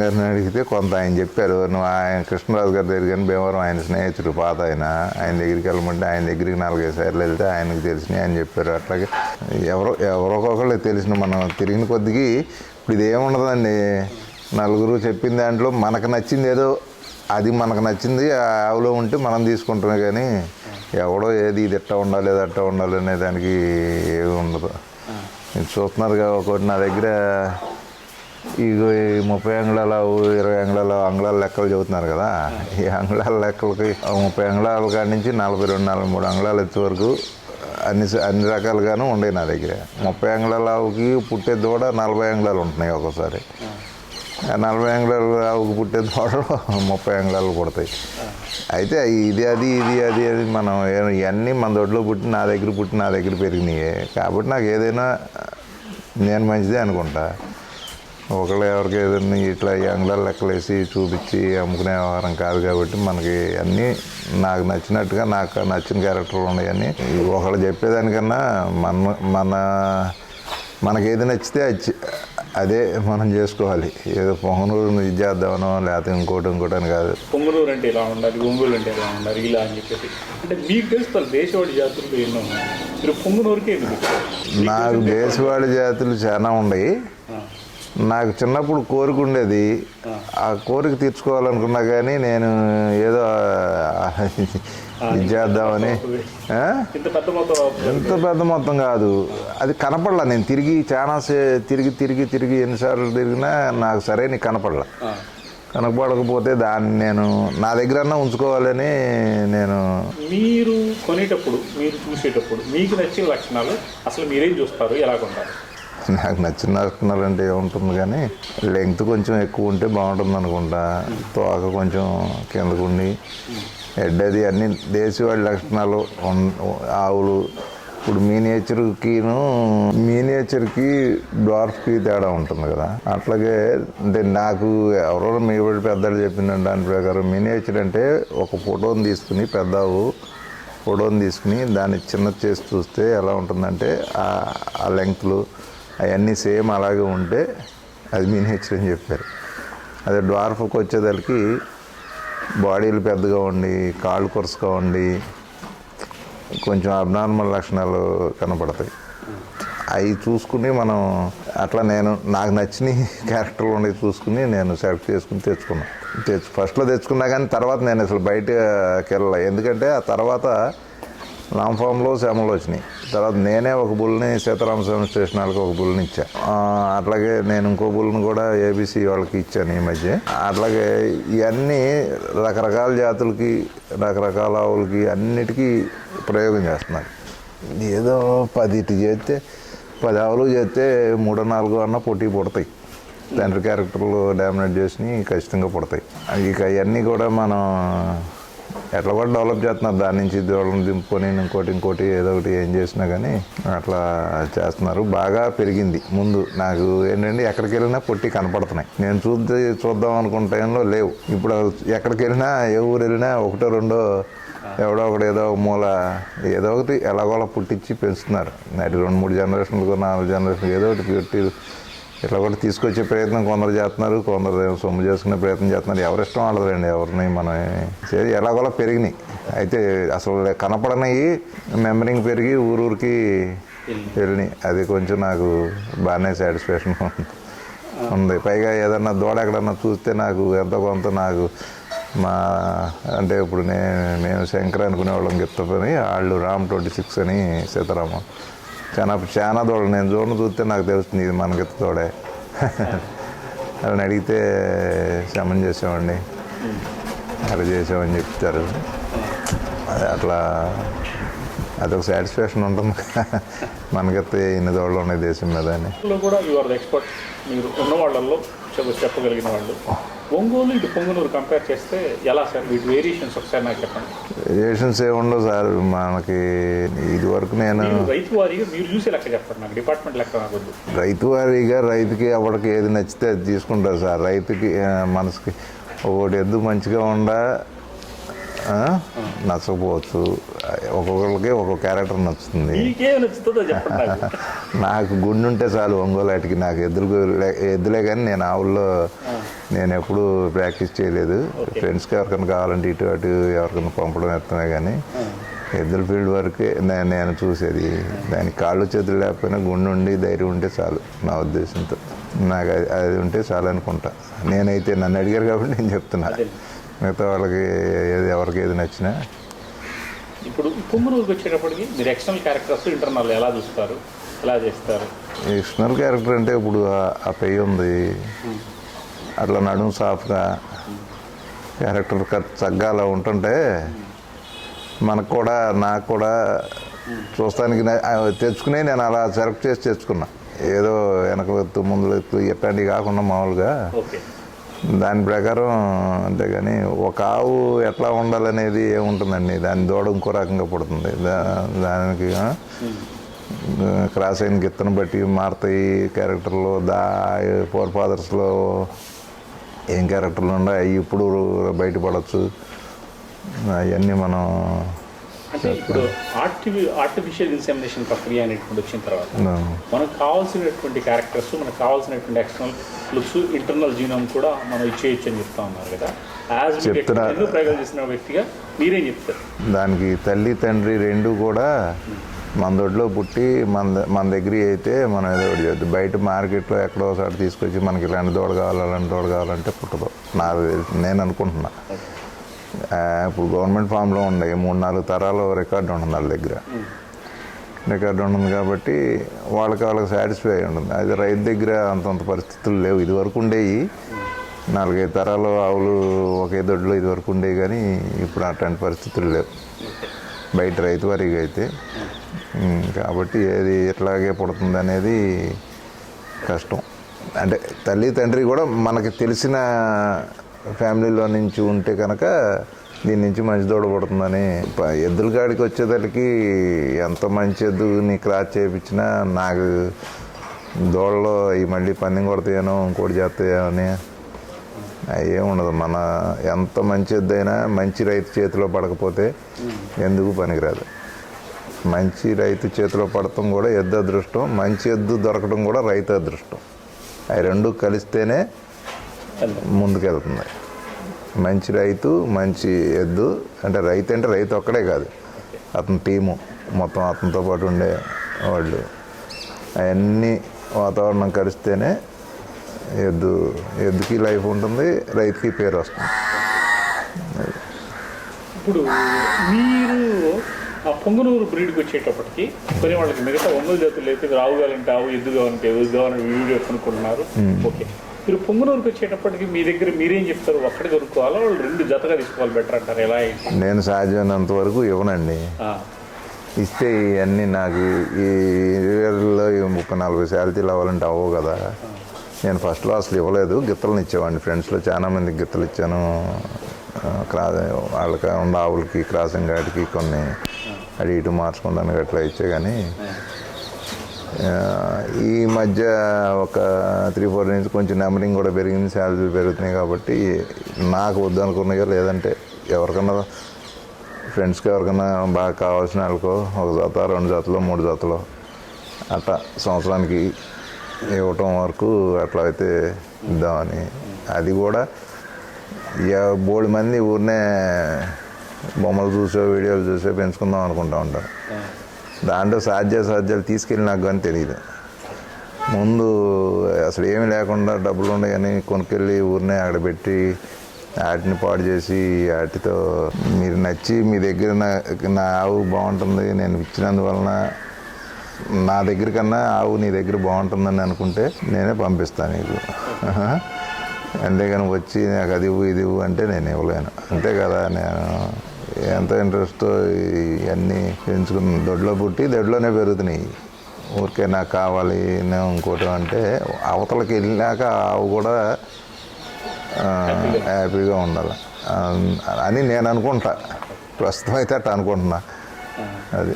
గారిని అడిగితే కొంత ఆయన చెప్పారు నువ్వు ఆయన కృష్ణరాజు గారి దగ్గర కానీ భీమవరం ఆయన స్నేహితుడు పాత ఆయన ఆయన దగ్గరికి వెళ్ళమంటే ఆయన దగ్గరికి నాలుగైదు సార్లు వెళ్తే ఆయనకు తెలిసినాయి ఆయన చెప్పారు. అట్లాగే ఎవరో ఎవరికొకళ్ళు తెలిసిన మనం తిరిగిన కొద్దికి ఇప్పుడు ఇది ఏముండదండి? నలుగురు చెప్పిన దాంట్లో మనకు నచ్చింది ఏదో అది మనకు నచ్చింది ఆ ఆవులో ఉంటే మనం తీసుకుంటామే కానీ ఎవడో ఏది ఇది ఎట్టా ఉండాలి అది అట్టా ఉండాలి అనే దానికి ఏమి ఉండదు. మీరు చూస్తున్నారుగా ఒకటి నా దగ్గర ఇగో ఈ ముప్పై అంగుళాల ఆవు, ఇరవై అంగుళాల అంగుళాల లెక్కలు చెబుతున్నారు కదా. ఈ అంగుళాల లెక్కలకి ముప్పై అంగుళాల కాడి నుంచి నలభై రెండు నలభై మూడు అంగుళాలు ఎత్తు వరకు అన్ని స- అన్ని రకాలుగాను ఉండే నా దగ్గర. ముప్పై అంగుళాల ఆవుకి పుట్టే దూడ నలభై అంగుళాలు ఉంటున్నాయి ఒక్కోసారి. ఆ నలభై అంగుళాలు ఆవుకు పుట్టే దూడలు ముప్పై అంగుళాలు పుడతాయి. అయితే ఇది అది ఇది అది అది మనం ఇవన్నీ మన దొడ్లో పుట్టి నా దగ్గర పుట్టి నా దగ్గర పెరిగినాయి. కాబట్టి నాకు ఏదైనా నేను మంచిదే అనుకుంటా. ఒకళ్ళు ఎవరికి ఏదైనా ఇట్లా అంగుళాలు లెక్కలేసి చూపించి అమ్ముకునే వ్యవహారం కాదు కాబట్టి మనకి అన్నీ నాకు నచ్చినట్టుగా నాకు నచ్చిన క్యారెక్టర్లు ఉన్నాయని ఒకళ్ళు చెప్పేదానికన్నా మన మన మనకి ఏది నచ్చితే అది మనం చేసుకోవాలి. ఏదో పొంగనూరు ఇది చేద్దామనో లేకపోతే ఇంకోటి ఇంకోటి అని కాదు. పొంగునూరు అంటే ఇలా ఉండాలి? ఒంగోలు అంటే ఇలా ఉండాలి? ఇలా అని చెప్పేసి. అంటే మీకు తెలుసు దేశవాడి జాతులు ఎన్నో మీరు పొంగునూరుకే? నాకు దేశవాళీ జాతులు చాలా ఉన్నాయి. నాకు చిన్నప్పుడు కోరిక ఉండేది. ఆ. కోరిక తీర్చుకోవాలనుకున్నా కానీ నేను ఏదో ఇది చేద్దామని ఎంత పెద్ద మొత్తం కాదు. అది కనపడలా. నేను తిరిగి చాలా తిరిగి తిరిగి తిరిగి ఎన్నిసార్లు తిరిగినా నాకు సరైన కనపడలా. కనపడకపోతే దాన్ని నేను నా దగ్గరన్నా ఉంచుకోవాలని నేను మీరు కొనేటప్పుడు మీరు చూసేటప్పుడు మీకు నచ్చిన లక్షణాలు అసలు మీరేం చూస్తారు? ఎలా కొంటారు నాకు నచ్చిన లక్షణాలు అంటే ఏముంటుంది కానీ లెంగ్త్ కొంచెం ఎక్కువ ఉంటే బాగుంటుంది అనుకుంటా. తోక కొంచెం కిందకుండి హెడ్ అది అన్ని దేశవాడి లక్షణాలు. ఆవులు. ఇప్పుడు మీనేచర్కిను మీనేచర్కి డ్వార్ఫ్కి తేడా ఉంటుంది కదా. అట్లాగే అంటే నాకు ఎవరో మీ వాళ్ళు పెద్దలు చెప్పిందండి దాని ప్రకారం మీనేచర్ అంటే ఒక ఫోటోని తీసుకుని పెద్ద ఆవు ఫోటోని తీసుకుని దాన్ని చిన్న చేసి చూస్తే ఎలా ఉంటుందంటే ఆ- ఆ లెంగ్త్లు అవన్నీ సేమ్ అలాగే ఉంటే అది మినియేచర్ అని చెప్పారు. అదే డ్వార్ఫ్కి వచ్చేదానికి బాడీలు పెద్దగా ఉండి కాళ్ళు కొరుసుగా ఉండి కొంచెం అబ్నార్మల్ లక్షణాలు కనపడతాయి. అవి చూసుకుని మనం అట్లా నేను నాకు నచ్చిన క్యారెక్టర్లు ఉండేవి చూసుకుని నేను సెలెక్ట్ చేసుకుని తెచ్చుకున్నాను. తెచ్చు ఫస్ట్లో తెచ్చుకున్నా కానీ తర్వాత నేను అసలు బయటకి వెళ్ళాలి ఎందుకంటే ఆ తర్వాత లాంగ్ ఫామ్లో శ్యామలు వచ్చినాయి. తర్వాత నేనే ఒక బుల్ని సీతారామ స్వామి స్టేషన్ వాళ్ళకి ఒక బుల్ని ఇచ్చాను అట్లాగే నేను ఇంకో బుల్ని కూడా ఏబీసీ వాళ్ళకి ఇచ్చాను ఈ మధ్య. అట్లాగే ఇవన్నీ రకరకాల జాతులకి రకరకాల ఆవులకి అన్నిటికీ ప్రయోగం చేస్తున్నారు. ఏదో పది ఇటు చేస్తే పది ఆవులు చేస్తే మూడో నాలుగో అన్న పోటీ పుడతాయి. తండ్రి క్యారెక్టర్లు డామినేట్ చేసి ఖచ్చితంగా పుడతాయి. ఇక అవన్నీ కూడా మనం ఎట్లా కూడా డెవలప్ చేస్తున్నారు. దాని నుంచి దూరం దింపుకొని ఇంకోటి ఇంకోటి ఏదో ఒకటి ఏం చేసినా కానీ అట్లా చేస్తున్నారు. బాగా పెరిగింది ముందు. నాకు ఏంటంటే ఎక్కడికి వెళ్ళినా పొట్టి కనపడుతున్నాయి. నేను చూద్ది చూద్దాం అనుకున్న టైంలో లేవు. ఇప్పుడు ఎక్కడికి వెళ్ళినా ఏ ఊరు వెళ్ళినా ఒకటో రెండో ఎవడో ఒకటి ఏదో ఒక మూల ఏదో ఒకటి ఎలాగోలా పుట్టించి పెంచుతున్నారు. నాటి రెండు మూడు జనరేషన్లకు నాలుగు జనరేషన్లు ఏదో ఒకటి పెట్టి ఇట్లా కూడా తీసుకొచ్చే ప్రయత్నం కొందరు చేస్తున్నారు కొందరు సొమ్ము చేసుకునే ప్రయత్నం చేస్తున్నారు. ఎవరి ఇష్టం వాళ్ళదండి ఎవరిని మనం సరే ఎలాగోలా పెరిగినాయి. అయితే అసలు కనపడనవి మెంబరింగ్ పెరిగి ఊరూరికి వెళ్ళినాయి. అది కొంచెం నాకు బాగానే సాటిస్ఫాక్షన్ ఉంది. పైగా ఏదన్నా దూడ ఎక్కడన్నా చూస్తే నాకు ఎంతో కొంత నాకు మా అంటే ఇప్పుడు నేను మేము శంకర్ అనుకునే చెప్తా పని వాళ్ళు రామ్ ట్వంటీ సిక్స్ అని సీతారామం. చాలా చాలా దూడలు నేను చూడను చూస్తే నాకు తెలుస్తుంది ఇది మనకి తోడే. దూడే వాళ్ళని అడిగితే శమం చేసామండి అలా చేసామని చెప్తారు. అది అట్లా అదొక సాటిస్ఫాక్షన్ ఉంటుంది. మనకైతే ఇన్ని దూడలు ఉన్నాయి దేశం మీద అని. కూడా ఎక్స్పర్ట్ మీరు ఉన్న వాళ్ళల్లో చెప్పగలిగిన వాళ్ళు. ఒంగోలు ఇటు పొంగునూరు కంపేర్ చేస్తే ఎలా సార్? వీటి వేరియేషన్స్ ఒకసారి నాకు చెప్పండి. రిలేషన్స్ ఏముండవు సార్. మనకి ఇది వరకు నేను రైతు వారీగా మీరు చూసే లెక్క చెప్పండి నాకు డిపార్ట్మెంట్ లెక్క నాకు రైతు వారీగా రైతుకి ఎవరికి ఏది నచ్చితే అది తీసుకుంటారు సార్. రైతుకి మనసుకి. ఒకటి ఎద్దు మంచిగా ఉండ? నచ్చకపోవచ్చు. ఒక్కొక్కరికి ఒక్కొక్క క్యారెక్టర్ నచ్చుతుంది. నాకు. గుండు ఉంటే చాలు ఒంగోలాటికి నాకు ఎద్దులు ఎద్దులే కానీ నేను ఆవుల్లో నేను ఎప్పుడు ప్రాక్టీస్ చేయలేదు. ఫ్రెండ్స్కి ఎవరికైనా కావాలంటే ఇటు అటు ఎవరికైనా పంపడం ఎత్తమే కానీ ఎద్దుల ఫీల్డ్ వరకే నేను చూసేది. దానికి కాళ్ళు చేతులు లేకపోయినా గుండు ఉండి ధైర్యం ఉంటే చాలు నా ఉద్దేశంతో. నాకు అది అది ఉంటే చాలు అనుకుంటా. నేనైతే నన్ను అడిగారు కాబట్టి నేను చెప్తున్నా. అదే. మిగతా వాళ్ళకి ఏది ఎవరికి ఏది నచ్చినా. ఇప్పుడు పొంగునూరుకి వచ్చేటప్పటికి మీరు ఎక్స్టర్నల్ క్యారెక్టర్స్ ఇంటర్నల్ ఎలా చూస్తారు? ఎలా చేస్తారు? ఎక్స్టర్నల్ క్యారెక్టర్ అంటే ఇప్పుడు ఆ- పెయ్యి ఉంది. అట్లా నడుము సాఫ్గా క్యారెక్టర్ కట్ చక్కగా అలా ఉంటుంటే మనకు కూడా నాకు కూడా చూస్తానికి తెచ్చుకునే నేను అలా సెలెక్ట్ చేసి తెచ్చుకున్నా. ఏదో వెనక ముందు ఎట్లాంటివి కాకుండా మామూలుగా దాని ప్రకారం అంతేగాని ఒక ఆవు ఎట్లా ఉండాలనేది ఏముంటుందండి? దాని దూడ ఇంకో రకంగా పుడుతుంది. దా దానికి క్రాస్ అయిన గిత్తను బట్టి మారుతాయి క్యారెక్టర్లు. దా ఫోర్ ఫాదర్స్లో ఏం క్యారెక్టర్లు ఉన్నాయి అవి ఇప్పుడు బయటపడవచ్చు అవన్నీ మనం అంటే ఇప్పుడు ఆర్టిఫి ఆర్టిఫిషియల్ ఇన్సెమినేషన్ ప్రక్రియ అనేటువంటి వచ్చిన తర్వాత మనకు కావాల్సినటువంటి క్యారెక్టర్స్ మనకు కావాల్సినటువంటి ఎక్స్టర్నల్ లుక్స్ ఇంటర్నల్ జీనోమ్ కూడా మనం ఇచ్చేయచ్చు అని చెప్తా ఉన్నారు కదా. యాజ్ ప్రయోగాలు చేసిన వ్యక్తిగా మీరేం చెప్తారు? దానికి తల్లి తండ్రి రెండు కూడా మన దొడ్లో పుట్టి మన మన దగ్గర అయితే మనం ఏదో ఒకటి చేద్దాం బయట మార్కెట్లో ఎక్కడో ఒకసారి తీసుకొచ్చి మనకి ఇలాంటి దూడ కావాలి అలాంటి దూడ కావాలంటే పుట్టదు. నాకు నేను అనుకుంటున్నా. ఆ, ఇప్పుడు గవర్నమెంట్ ఫామ్లో ఉండే మూడు నాలుగు తరాలు రికార్డు ఉంటుంది వాళ్ళ దగ్గర. రికార్డు ఉంటుంది కాబట్టి వాళ్ళకి వాళ్ళకి సాటిస్ఫై అయి ఉంటుంది. అది రైతు దగ్గర అంతంత పరిస్థితులు లేవు. ఇదివరకు ఉండేవి నాలుగైదు తరాలు ఆవులు ఒకే దొడ్లో ఇది వరకు ఉండేవి కానీ ఇప్పుడు అట్లాంటి పరిస్థితులు లేవు. బయట రైతు వారికి అయితే. కాబట్టి ఏది ఎట్లాగే పుడుతుంది అనేది కష్టం. అంటే తల్లి తండ్రి కూడా మనకి తెలిసిన ఫ్యామిలీలో నుంచి ఉంటే కనుక దీని నుంచి మంచి దూడ పడుతుందని ఎద్దుల కాడికి వచ్చేసరికి ఎంత మంచి ఎద్దుని క్రాస్ చేయించినా నాకు దూడలో ఈ మళ్ళీ పందెం కొడతాయేనో ఇంకోటి చేస్తాయో అని అవి ఏముండదు మన ఎంత మంచి ఎద్దైనా మంచి రైతు చేతిలో పడకపోతే ఎందుకు పనికిరాదు. మంచి రైతు చేతిలో పడటం కూడా ఎద్దు అదృష్టం మంచి ఎద్దు దొరకడం కూడా రైతు అదృష్టం. అవి రెండు కలిస్తేనే ముందుకెళ్తుంది మంచి రైతు మంచి ఎద్దు అంటే రైతు అంటే రైతు ఒక్కడే కాదు. అతని టీము మొత్తం అతనితో పాటు ఉండే వాళ్ళు. అవన్నీ వాతావరణం కలిస్తేనే ఎద్దు ఎద్దుకి లైఫ్ ఉంటుంది రైతుకి పేరు వస్తుంది. ఇప్పుడు మీరు ఆ పొంగునూరు బ్రీడ్కి వచ్చేటప్పటికి కొన్ని వాళ్ళకి మిగతా ఒంగోలు జాతులు అయితే రావు కావాలంటే ఆవు ఎద్దు కావాలంటే ఎద్దు కావాలని వీడియో కొనుక్కుంటున్నారు. ఓకే. మీరు పొంగునూరుకి వచ్చేటప్పటికి మీ దగ్గర మీరేం చెప్తారు? ఒక్కడే కొనుక్కోవాలా వాళ్ళు రెండు జతగా తీసుకోవాలి బెటర్ అంటారు. ఎలా? నేను సాధ్యమైనంత వరకు ఇవ్వనండి. ఇస్తే ఇవన్నీ నాకు ఈ ఈ ముప్పై నలభై శాలరీలు అవ్వాలంటే అవ్వవు కదా. నేను ఫస్ట్లో అసలు ఇవ్వలేదు. గిత్తలను ఇచ్చేవాడిని. ఫ్రెండ్స్లో చాలా మంది గిత్తలు ఇచ్చాను. క్రా వాళ్ళకి ఉన్న ఆవులకి క్రాసింగ్ గాడికి కొన్ని. అడి ఇటు మార్చుకుంటాను అట్లా ఇచ్చే కానీ ఈ మధ్య ఒక త్రీ ఫోర్ నుంచి కొంచెం నెంబరింగ్ కూడా పెరిగింది శాలరీలు పెరుగుతున్నాయి కాబట్టి నాకు వద్దనుకున్నాయో లేదంటే ఎవరికన్నా ఫ్రెండ్స్కి ఎవరికైనా బాగా కావాల్సిన వాళ్ళకో ఒక జత రెండు జతలు మూడు జతలు అట్లా సంవత్సరానికి ఇవ్వటం వరకు అట్లా అయితే ఇద్దామని. అది కూడా బోడి మంది ఊరినే బొమ్మలు చూసో వీడియోలు చూసో పెంచుకుందాం అనుకుంటా ఉంటారు. దాంట్లో సాధ్య సాధ్యాలు తీసుకెళ్ళి నాకు కానీ తెలియదు ముందు అసలు ఏమి లేకుండా డబ్బులు ఉన్నాయని కొనుక్కెళ్ళి ఊరినే అక్కడ పెట్టి వాటిని పాడు చేసి వాటితో మీరు నచ్చి మీ దగ్గర నా నా ఆవు బాగుంటుంది నేను ఇచ్చినందువలన నా దగ్గర కన్నా ఆవు నీ దగ్గర బాగుంటుందని అనుకుంటే నేనే పంపిస్తాను నీకు. అంతేగాని వచ్చి నాకు అది ఇవ్వు ఇది ఇవ్వు అంటే నేను ఇవ్వలేను. అంతే కదా నేను. ఎంత ఇంట్రెస్ట్తో ఇవన్నీ పెంచుకుని దొడ్లో పుట్టి దొడ్లోనే పెరుగుతున్నాయి. ఊరికే నాకు కావాలి నేను ఇంకోటి అంటే అవతలకి వెళ్ళాక ఆవు కూడా హ్యాపీగా ఉండాలి. అని నేను అనుకుంటా. ప్రస్తుతం అయితే అట్ట అనుకుంటున్నా. అది.